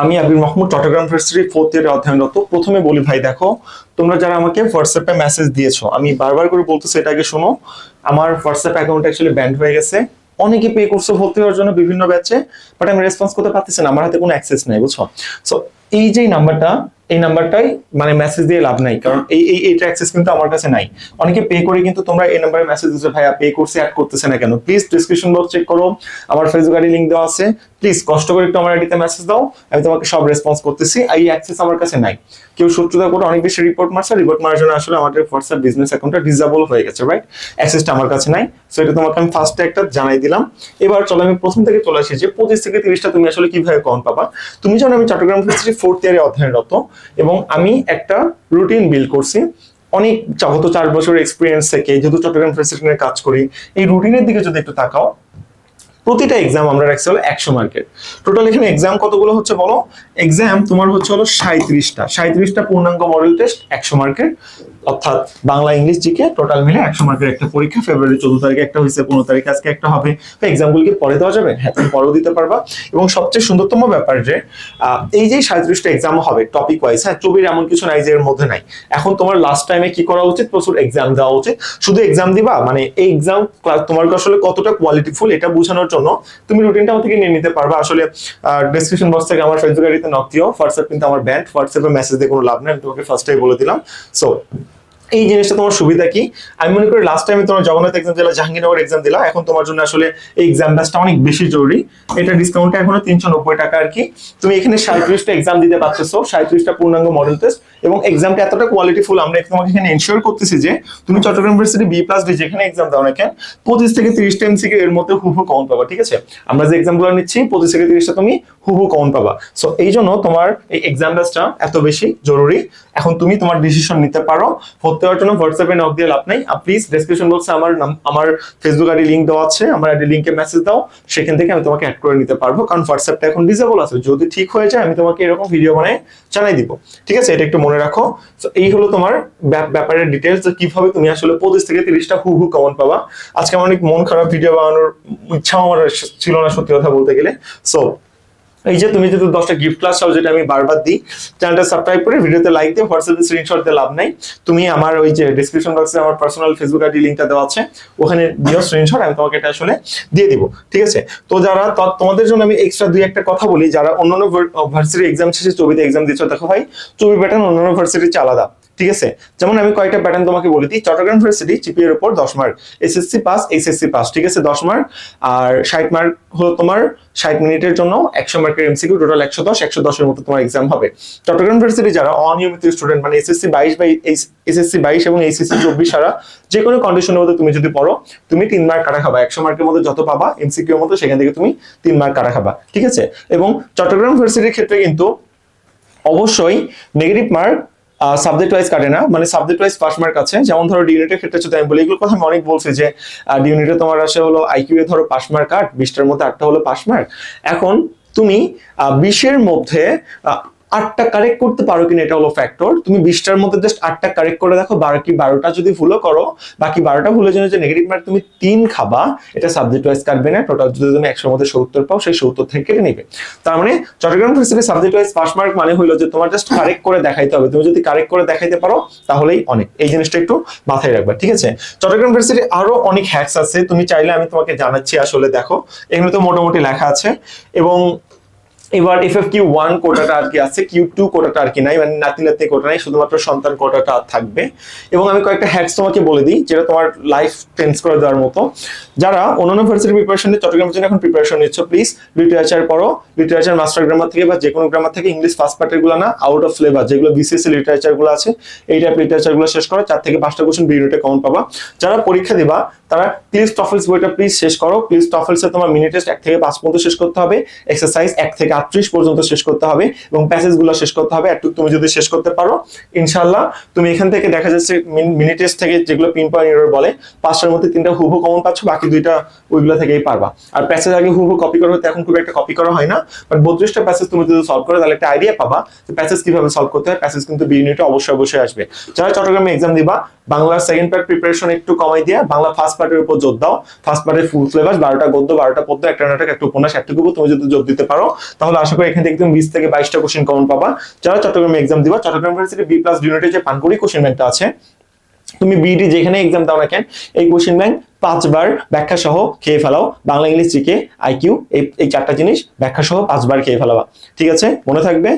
আমি Abir Mahmud, Chattogram university fourth ইয়ারে অধ্যয়নরত। প্রথমে বলি, ভাই, দেখো, তোমরা যারা আমাকে হোয়াটসঅ্যাপে মেসেজ দিয়েছ, আমি বারবার করে বলতেছি এটা আগে শোনো, আমার হোয়াটসঅ্যাপ অ্যাকাউন্ট অ্যাকচুয়ালি ব্যান্ড হয়ে গেছে। অনেকে পে করছে ভর্তি হওয়ার জন্য বিভিন্ন ব্যাচে বাট আমি রেসপন্স করতে পারতেছি না, আমার হাতে কোনো অ্যাক্সেস নাই, বুঝছ? সো এই যে নাম্বারটা এই নাম্বারটাই মানে মেসেজ দিয়ে লাভ নাই। কারণ এই এই, এইটা অ্যাক্সেস কিন্তু আমার কাছে নাই। অনেকে পে করে কিন্তু তোমরা এই নাম্বারে মেসেজ দিচ্ছ ভাইয়া পে করছে অ্যাড করতেছে না কেন? প্লিজ ডিসক্রিপশন বক্স চেক করো। আমার ফেসবুক আইডি লিংক দেওয়া আছে। প্লিজ কষ্ট করে একটু আমার আইডিতে মেসেজ দাও। আমি তোমাকে সব রেসপন্স করতেছি। এই অ্যাক্সেস আমার কাছে নাই। কেউ শত্রুতা করে অনেক বেশি রিপোর্ট মারছে। রিপোর্ট মারার জন্য আসলে আমাদের হোয়াটসঅ্যাপ বিজনেস অ্যাকাউন্টটা ডিসেবল হয়ে গেছে রাইট অ্যাক্সেসটা আমার কাছে নাই। সো এটা তোমাকে আমি ফার্স্টে একটা জানাই দিলাম। এবার চলো, আমি প্রথম থেকে চলে আসি যে পঁচিশ থেকে তিরিশটা তুমি আসলে কীভাবে কম পাবা? তুমি জানো আমি চট্টগ্রাম ইউনিভার্সিটি ফোর্থ ইয়ারে অধ্যয়নরত। এবং আমি একটা রুটিন বিল্ড করছি। অনেক গত চার বছর এক্সপিরিয়েন্স থেকে, যেহেতু চট্টগ্রাম নিয়ে কাজ করি, এই রুটিনের দিকে যদি একটু তাকাও প্রতিটা এক্সাম আমরা রাখছি হলো একশো মার্কের টোটাল এখানে এক্সাম কতগুলো হচ্ছে বলো? এক্সাম তোমার হচ্ছে হলো সাঁত্রিশটা সাঁত্রিশটা পূর্ণাঙ্গ মডেল টেস্ট একশো মার্কের অর্থাৎ বাংলা, ইংলিশ জিকে টোটাল মিলে একশো মার্কের একটা পরীক্ষা। ফেব্রুয়ারি চোদ্দ তারিখে একটা হয়েছে, পনেরো তারিখে আজকে একটা হবে। তো এক্সামগুলোকে পরে দেওয়া যাবে? হ্যাঁ তুমি পরেও দিতে পারবা। এবং সবচেয়ে সুন্দরতম ব্যাপার যে এই যে সাঁত্রিশটা এক্সাম হবে টপিক ওয়াইজ হ্যাঁ চবির এমন কিছু নাই যে এর মধ্যে নাই। এখন তোমার লাস্ট টাইমে কি করা উচিত? প্রচুর এক্সাম দেওয়া উচিত। শুধু এক্সাম দিবা? মানে এই এক্সাম তোমার আসলে কতটা কোয়ালিটিফুল এটা বোঝানোর জন্য তুমি রুটিনটা থেকে নিয়ে নিতে পারবা। আসলে ডিসক্রিপশন বক্স থেকে আমার ফেসবুক আইডিতে নক দিও। হোয়াটসঅ্যাপ কিন্তু আমার ব্যান্ড হোয়াটসঅ্যাপে মেসেজ দিয়ে কোনো লাভ নেই। আমি তোমাকে ফার্স্টেই বলে দিলাম। সো এই জিনিসটা তোমার সুবিধা কি? আমি মনে করি লাস্ট টাইমে তোমার জগন্নাথ এক্সাম দিলা জাহাঙ্গীরনগর এক্সাম দিলা। এখন তোমার জন্য আসলে এই এক্সাম ব্যাচটা অনেক বেশি জরুরি। এটা ডিসকাউন্টটা এখনও তিনশো নব্বই টাকা আর কি। তুমি এখানে সাঁত্রিশটা এক্সাম দিতে পারতেছো। সাঁত্রিশটা পূর্ণাঙ্গ মডেল টেস্ট এবং এক্সামটা এতটা কোয়ালিটিফুল আমরা তোমাকে এখানে এনশিওর করতেছি যে তুমি Chattogram university B plus D যেখানে এক্সাম দাও না কেন, পঁচিশ থেকে তিরিশটা এমসিকে এর মধ্যে হুবু কমন পাবা, ঠিক আছে? আমরা যে এক্সামগুলো নিচ্ছি, পঁচিশ থেকে তিরিশটা তুমি হুবু কমন পাবা। সো এই জন্য তোমার এই এক্সাম ব্যাচটা এত বেশি জরুরি। এখন তুমি তোমার ডিসিশন নিতে পারো। ভর্তি হওয়ার জন্য হোয়াটসঅ্যাপে নক দিয়ে লাভ নাই। প্লিজ ডেসক্রিপশন বক্সে আমার আমার ফেসবুক আইডি লিঙ্ক দেওয়া আছে। আমার আইডি লিঙ্কে মেসেজ দাও। সেখান থেকে আমি তোমাকে অ্যাড করে নিতে পারব। কারণ হোয়াটসঅ্যাপটা এখন ডিজেবল আছে। যদি ঠিক হয়ে যায়, আমি তোমাকে এরকম ভিডিও বানায় জানাই দিব। ঠিক আছে? এটা একটু মনে রাখো। তো এই হলো তোমার ব্যাপ- ব্যাপারের ডিটেলস কীভাবে তুমি আসলে পঁচিশ থেকে তিরিশটা হু হু কমন পাবা। আজকে আমার অনেক মন খারাপ ভিডিও বানানোর ইচ্ছা আমার ছিল না সত্যি কথা বলতে গেলে। সো এই যে তুমি যদি দশটা গিফট ক্লাস চাও, যেটা আমি বারবার দিই চ্যানেলটা সাবস্ক্রাইব করে ভিডিওতে লাইক দিয়ে হোয়াটসঅ্যাপে স্ক্রিনশট দিয়ে লাভ নাই। তুমি আমার ওই যে ডিসক্রিপশন বক্সে আমার পার্সোনাল ফেসবুক আইডি লিঙ্কটা দেওয়া আছে, ওখানে দিও স্ক্রিনশট আমি তোমাকে এটা আসলে দিয়ে দিব, ঠিক আছে? তো যারা তোমাদের জন্য আমি এক্সট্রা দুই একটা কথা বলি, যারা অন্যান্য ভার্সিটি এক্সাম শেষে ছবিতে এক্সাম দিচ্ছ, দেখো ভাই চবি প্যাটার্ন অন্যান্য ভার্সিটির আলাদা। ঠিক আছে? যেমন আমি কয়েকটা প্যাটার্ন তোমাকে বলে দিই। চট্টগ্রাম ইউনিভার্সিটি জিপিএর উপর দশ mark SSC pass HSC pass ঠিক আছে? দশ মার্ক আর ষাট মার্ক হলো তোমার ষাট মিনিটের জন্য একশো মার্কের এমসিকিউ টোটাল একশো দশ, একশো দশের মতো তোমার এক্সাম হবে। চট্টগ্রাম ইউনিভার্সিটি যারা অনিয়মিত স্টুডেন্ট মানে এসএসসি বাইশ বা এসএসসি বাইশ এবং এইচএসসি চব্বিশ সারা যে কোনো কন্ডিশনের মধ্যে তুমি যদি পড়ো, তুমি তিন মার্ক কাটা খাবা। একশো মার্কের মধ্যে যত পাবা এমসিকিউর মতো, সেখান থেকে তুমি তিন মার্ক কাটা খাবা। ঠিক আছে? এবং চট্টগ্রাম ইউনিভার্সিটির ক্ষেত্রে কিন্তু অবশ্যই নেগেটিভ মার্ক সাবজেক্ট ওয়াইজ কাটে না। মানে সাবজেক্ট ওয়াইজ পাস মার্ক আছে। যেমন ধরো ডিউনিটের ক্ষেত্রে যদি আমি বলি এগুলো কথা আমি অনেক বলছি যে ডিউনিটে তোমার আসে হলো আইকিউ এ ধরো পাস মার্ক আট, বিশটার মধ্যে আটটা হলো পাস মার্ক এখন তুমি বিশের মধ্যে আটটা কারেক্ট করতে পারো কিনা এটা হলো ফ্যাক্টর তুমি বিশটার মধ্যে জাস্ট আটটা কারেক্ট করে দেখো বাকি বারোটা যদি ভুলও করো, বাকি বারোটা ভুলের জন্য যে নেগেটিভ মার্ক তুমি তিন খাবা, এটা সাবজেক্ট ওয়াইজ কাটবে না টোটাল যদি তুমি একশোর মধ্যে সত্তর পাও, সেই সত্তর থেকে কেটে নিবে। তার মানে Chattogram university subject wise pass mark মানে হলো যে তোমার জাস্ট কারেক্ট করে দেখাইতে হবে। তুমি যদি কারেক্ট করে দেখাইতে পারো, তাহলেই অনেক। এই জিনিসটা একটু মাথায় রাখবা, ঠিক আছে? চট্টগ্রাম ইউনিভার্সিটি আরও অনেক হ্যাকস আছে। তুমি চাইলে আমি তোমাকে জানাচ্ছি আসলে, দেখো। এগুলো তো মোটামুটি লেখা আছে। এবং এবার এফ এফ কিউ ওয়ান কোটাটা আর কি আছে কিউ টু কোটাটা আর কি নাই মানে নাতি নাতি কোটা নাই, শুধুমাত্র সন্তান কোটাটা থাকবে। এবং আমি কয়েকটা হ্যাকস তোমাকে বলে দিই, যেটা তোমার লাইফ চেঞ্জ করে দেওয়ার মতো। যারা অন্যান্য ভার্সিটি প্রিপারেশন চট্টগ্রামের জন্য এখন প্রিপারেশন নিচ্ছ প্লিজ লিটারেচার পড়ো। লিটারেচার মাস্টার গ্রামার থেকে বা যে কোনো গ্রামার থেকে ইংলিশ ফার্স্ট পার্টেরগুলো না আউট অফ ফ্লেভার যেগুলো বিসিএসসি লিটারেচারগুলো আছে, এই টাইপ লিটারেচারগুলো শেষ করো, চার থেকে পাঁচটা কোশ্চেন বিউনিটে কমন পাবা। যারা পরীক্ষা দিবা, তারা প্লিজ টফেলস বইটা প্লিজ শেষ করো। প্লিজ টফেলসে তোমার মিনি টেস্ট এক থেকে পাঁচ পর্যন্ত শেষ করতে হবে। এক্সারসাইজ এক থেকে আটত্রিশ পর্যন্ত শেষ করতে হবে এবং প্যাসেজগুলো শেষ করতে হবে। একটু তুমি যদি শেষ করতে পারো ইনশাল্লাহ তুমি এখান থেকে দেখা যাচ্ছে মিনি টেস্ট থেকে যেগুলো পিন পয়েন্ট এরর বলে, পাঁচটার মধ্যে তিনটা হুবু কমন পাচ্ছ, বাকি দুইটা ওইগুলো থেকেই পারবা। আর প্যাসেজ আগে হুবু কপি করা হতে এখন খুব একটা কপি করা হয় না। বাট বত্রিশটা প্যাসেজ তুমি যদি সলভ করো, তাহলে একটা আইডিয়া পাবা যে প্যাসেজ কীভাবে সলভ করতে হয়। প্যাসেজ কিন্তু বি ইউনিটে অবশ্যই অবশ্যই আসবে। যারা চট্টগ্রামে এক্সাম দিবা, বাংলার সেকেন্ড পার্ট প্রিপারেশন একটু কমাই দিয়ে, বাংলা ফার্স্ট পার্টের উপর জোর দাও। ফার্স্ট পার্টের ফুল সিলেবাস বারোটা গদ্য, বারোটা পদ্য, একটা নাটক, একটা উপন্যাস, একটুকু তুমি যদি জোর দিতে পারো, তাহলে তাহলে আশা করি এখান থেকে তুমি বিশ থেকে বাইশটা কোশ্চেন কমন পাবা। যারা চট্টগ্রামে এক্সাম দিবা, চট্টগ্রাম ইউনিভার্সিটি বি প্লাস ইউনিটের যে পানকুড়ি কোশ্চেন ব্যাংকটা আছে, তুমি বিডি যেখানে এক্সাম দাও না কেন, এই কোশ্চেন ব্যাংক পাঁচবার ব্যাখ্যা সহ খেয়ে ফেলাও। বাংলা, ইংলিশ জিকে আইকিউ এই চারটা জিনিস ব্যাখ্যা সহ পাঁচবার খেয়ে ফেলাবা। ঠিক আছে? মনে থাকবে?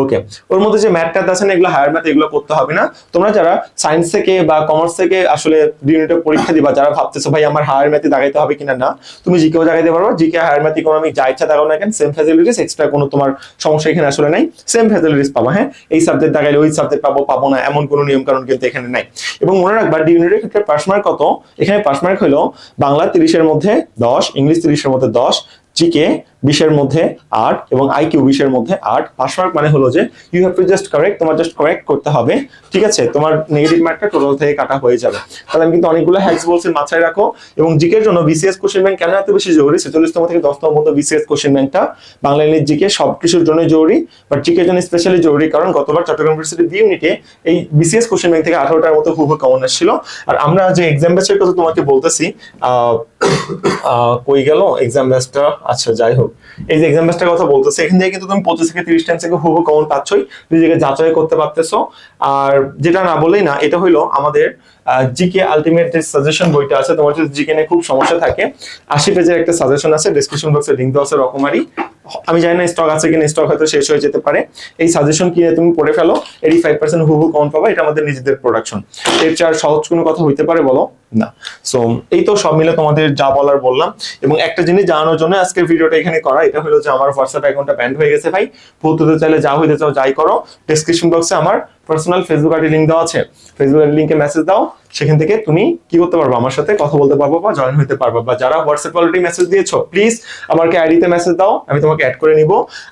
ওকে ওর মধ্যে যে ম্যাথ ট্যাথ আছে না, এগুলো হায়ার ম্যাথ এগুলো করতে হবে না। তোমরা যারা সায়েন্স থেকে বা কমার্স থেকে আসলে ইউনিটের পরীক্ষা দিবা, যারা ভাবতেছো, ভাই, আমার হায়ার ম্যাথে দাগাইতে হবে কিনা? না। তুমি জিকেও দাগাইতে পারো জিকে হায়ার ম্যাথ ইকোনমিক যা ইচ্ছা দাগাও না কেন সেম ফ্যাসিলিটিস এক্সট্রা কোনো তোমার সমস্যা এখানে আসলে নাই। সেম ফ্যাসিলিটিস পাবা হ্যাঁ? এই সাবজেক্ট দাগাইলে ওই সাবজেক্ট পাবো পাবো না, এমন কোনো নিয়ম কারণ কিন্তু এখানে নাই। এবং মনে রাখবা ডি ইউনিটের ক্ষেত্রে পাস মার্ক কত? এখানে পাস মার্ক হলো বাংলা তিরিশের মধ্যে দশ, ইংলিশ তিরিশের মধ্যে দশ জিকে বিশের মধ্যে আট এবং আইকিউ বিশের মধ্যে আট। পাস মার্ক মানে হলো যে you have to just correct তোমার জাস্ট কারেক্ট করতে হবে। ঠিক আছে? তোমার নেগেটিভ মার্কটা টোটাল থেকে কাটা হয়ে যাবে। তাহলে আমি কিন্তু অনেকগুলো হ্যাক্স বলছি, মাথায় রাখো। এবং জিকের জন্য বিসিএস কোশ্চেন ব্যাংক কেন এত বেশি জরুরি? ছেচল্লিশতম থেকে দশতম মতো বিসিএস কোশ্চেন ব্যাংকটা বাংলা ইংলিশ জিকে সব কিছুর জন্য জরুরি বাট জিকের জন্য স্পেশালি জরুরি কারণ গতবার চট্টগ্রাম ইউনিভার্সিটি বি ইউনিটে এই বিসিএস কোশ্চেন ব্যাংক থেকে আঠারোটার মতো হুবহু কমন ছিল আর আমরা যে এক্সাম ব্যাচের কথা তোমাকে বলতেছি কই গেল? এক্সাম ব্যাচটা আচ্ছা যাই হোক। এই যে এক্সাম ব্যাচটার কথা বলতেছে, এখান থেকে কিন্তু তুমি পঁচিশ থেকে তিরিশ টেন্স থেকে হুবহু কমন পাচ্ছই। নিজেকে যাচাই করতে পারতেছো। আর যেটা না বলেই না, এটা হইল আমাদের জিকে আলটিমেট যে সাজেশন বইটা আছে, তোমার যদি জিকে নিয়ে খুব সমস্যা থাকে, আশি পেজের একটা সাজেশন আছে ডিসক্রিপশন বক্সে লিঙ্ক দেওয়া আছে রকমারি। আমি জানি না স্টক আছে কিনা স্টক হয়তো শেষ হয়ে যেতে পারে। এই সাজেশন কিনে তুমি পড়ে ফেলো এইটি ফাইভ পার্সেন্ট হুবহু কমন পাবা, এটা আমাদের নিজেদের প্রোডাকশন এর চার সহজ কোনো কথা হইতে পারে বলো? না। সো এই তো সব মিলে তোমাদের যা বলার বললাম। এবং একটা জিনিস জানানোর জন্য আজকের ভিডিওটা এখানে করা, এটা হলো যে আমার হোয়াটসঅ্যাপ অ্যাকাউন্টটা ব্যান্ড হয়ে গেছে ভাই। ভূত হতে চাইলে যা হইতে চাও, যাই করো। ডেসক্রিপশন বক্সে আমার পার্সোনাল ফেসবুক আইডি লিঙ্ক দেওয়া আছে। ফেসবুক আইডি লিঙ্কে মেসেজ দাও। সেখান থেকে তুমি কি করতে পারবে? আমার সাথে কথা বলতে পারব বা জয়েন হতে পারব বা যারা হোয়াটসঅ্যাপ অলরেডি মেসেজ দিয়েছ প্লিজ আমাকে আইডিতে মেসেজ দাও, আমি তোমাকে অ্যাড করে নিব।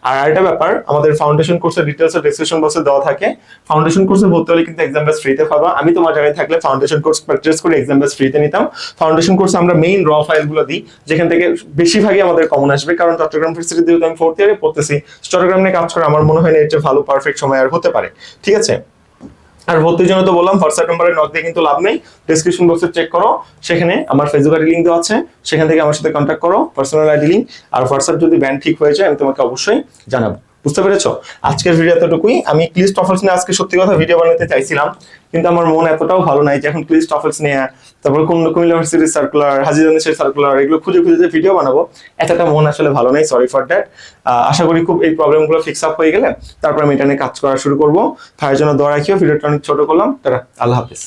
আর আরেকটা ব্যাপার, আমাদের ফাউন্ডেশন কোর্সের ডিটেলস ডেসক্রিপশন বক্সে দেওয়া থাকে। ফাউন্ডেশন কোর্সে ভর্তি হলে কিন্তু এক্সাম ফ্রিতে পাবা। আমি তোমার জায়গায় থাকলে ফাউন্ডেশন কোর্স পারচেজ করে এক্সাম ফ্রিতে নিতাম। ফাউন্ডেশন কোর্সে আমরা মেইন র ফাইলগুলো দিই, যেখান থেকে বেশিরভাগই আমাদের কমন আসবে। কারণ চট্টগ্রাম ইউনিভার্সিটি যেহেতু আমি ফোর্থ ইয়ারে পড়তেছি, চট্টগ্রাম নিয়ে কাজ করা আমার মনে হয় না এর চেয়ে ভালো পারফেক্ট সময় আর হতে পারে। ঠিক আছে? আর ভর্তির জন্য তো বললাম হোয়াটসঅ্যাপ নাম্বারে নক দিয়ে কিন্তু লাভ নেই। ডিসক্রিপশন বক্সে চেক করো। সেখানে আমার ফেসবুক আইডি লিঙ্ক দেওয়া আছে। সেখান থেকে আমার সাথে কন্ট্যাক্ট করো পার্সোনাল আইডি লিঙ্ক আর হোয়াটসঅ্যাপ যদি ব্যান্ড ঠিক হয়ে যায়, আমি তোমাকে অবশ্যই জানাব। বুঝতে পেরেছ? আজকের ভিডিও এতটুকুই। আমি ক্লিস্ট অফার্স নিয়ে আজকে সত্যি কথা ভিডিও বানাতে চাইছিলাম, কিন্তু আমার মন এতটাও ভালো নাই যে এখন ক্লিস্ট অফার্স নিয়ে, তারপর কোন কুমিল্লা ইউনিভার্সিটির সার্কুলার হাজিরানিসের সার্কুলার এগুলো খুঁজে খুঁজে যে ভিডিও বানাবো, এতটা মন আসলে ভালো নাই সরি ফর দ্যাট আশা করি খুব এই প্রবলেমগুলো ফিক্স আপ হয়ে গেলে তারপর আমি এটা নিয়ে কাজ করা শুরু করব। তার জন্য দোয়া রাখিও ভিডিওটা অনেক ছোট করলাম। তারা আল্লাহ হাফিজ।